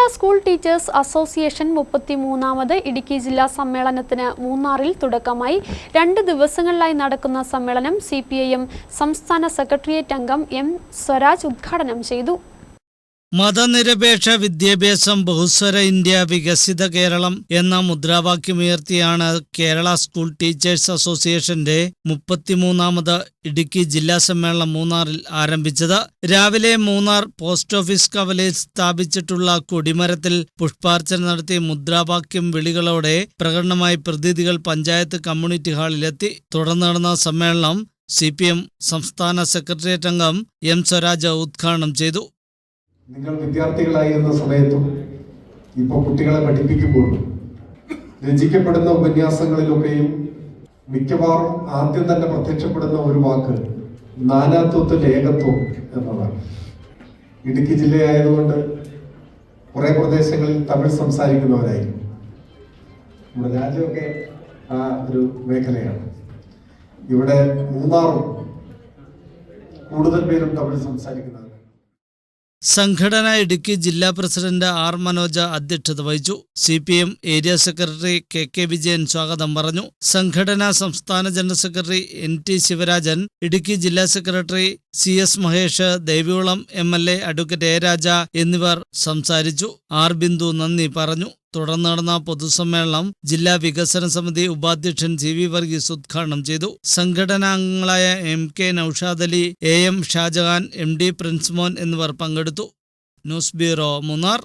Kerala school teachers association മുപ്പത്തിമൂന്നാമത് ഇടുക്കി ജില്ലാ സമ്മേളനത്തിന് മൂന്നാറിൽ തുടക്കമായി. രണ്ട് ദിവസങ്ങളിലായി നടക്കുന്ന സമ്മേളനം സി സംസ്ഥാന സെക്രട്ടേറിയറ്റ് അംഗം എം സ്വരാജ് ഉദ്ഘാടനം ചെയ്തു. മതനിരപേക്ഷ വിദ്യാഭ്യാസം ബഹുസ്വര ഇന്ത്യ വികസിത കേരളം എന്ന മുദ്രാവാക്യമുയർത്തിയാണ് കേരള സ്കൂൾ ടീച്ചേഴ്സ് അസോസിയേഷന്റെ മുപ്പത്തിമൂന്നാമത് ഇടുക്കി ജില്ലാ സമ്മേളനം മൂന്നാറിൽ ആരംഭിച്ചത്. രാവിലെ മൂന്നാർ പോസ്റ്റ് ഓഫീസ് കവലയിൽ സ്ഥാപിച്ചിട്ടുള്ള കൊടിമരത്തിൽ പുഷ്പാർച്ചന നടത്തി മുദ്രാവാക്യം വിളികളോടെ പ്രകടനമായി പ്രതിനിധികൾ പഞ്ചായത്ത് കമ്മ്യൂണിറ്റി ഹാളിലെത്തി. തുടർന്ന് നടന്ന സമ്മേളനം സി സംസ്ഥാന സെക്രട്ടേറിയറ്റ് അംഗം എം സ്വരാജ് ഉദ്ഘാടനം ചെയ്തു. നിങ്ങൾ വിദ്യാർത്ഥികളായിരുന്ന സമയത്തും ഇപ്പോൾ കുട്ടികളെ പഠിപ്പിക്കുമ്പോൾ രചിക്കപ്പെടുന്ന ഉപന്യാസങ്ങളിലൊക്കെയും മിക്കവാറും ആദ്യം തന്നെ പ്രത്യക്ഷപ്പെടുന്ന ഒരു വാക്ക് നാനാത്വത്തിൽ ഏകത്വം എന്നതാണ്. ഇടുക്കി ജില്ലയായതുകൊണ്ട് കുറേ പ്രദേശങ്ങളിൽ തമിഴ് സംസാരിക്കുന്നവരായിരുന്നു നമ്മുടെ രാജ്യമൊക്കെ ആ ഒരു മേഖലയാണ്. ഇവിടെ മൂന്നാറും കൂടുതൽ പേരും തമിഴ് സംസാരിക്കുന്നവരാണ്. സംഘടന ഇടുക്കി ജില്ലാ പ്രസിഡന്റ് ആർ മനോജ അധ്യക്ഷത വഹിച്ചു. C P M area secretary K K Vijayan സ്വാഗതം പറഞ്ഞു. സംഘടന സംസ്ഥാന general secretary N T Sivarajan Idukki ജില്ലാ secretary C S Mahesh Devikulam M L A advocate A Raja എന്നിവർ സംസാരിച്ചു. ആർ ബിന്ദു നന്ദി പറഞ്ഞു. തുടർന്ന് നടന്ന പൊതുസമ്മേളനം ജില്ലാ വികസന സമിതി ഉപാധ്യക്ഷൻ സി വി വർഗീസ് ഉദ്ഘാടനം ചെയ്തു. സംഘടനാംഗങ്ങളായ M K Noushad Ali A M Shajahan M D Princemon എന്നിവർ പങ്കെടുത്തു. News bureau Munnar.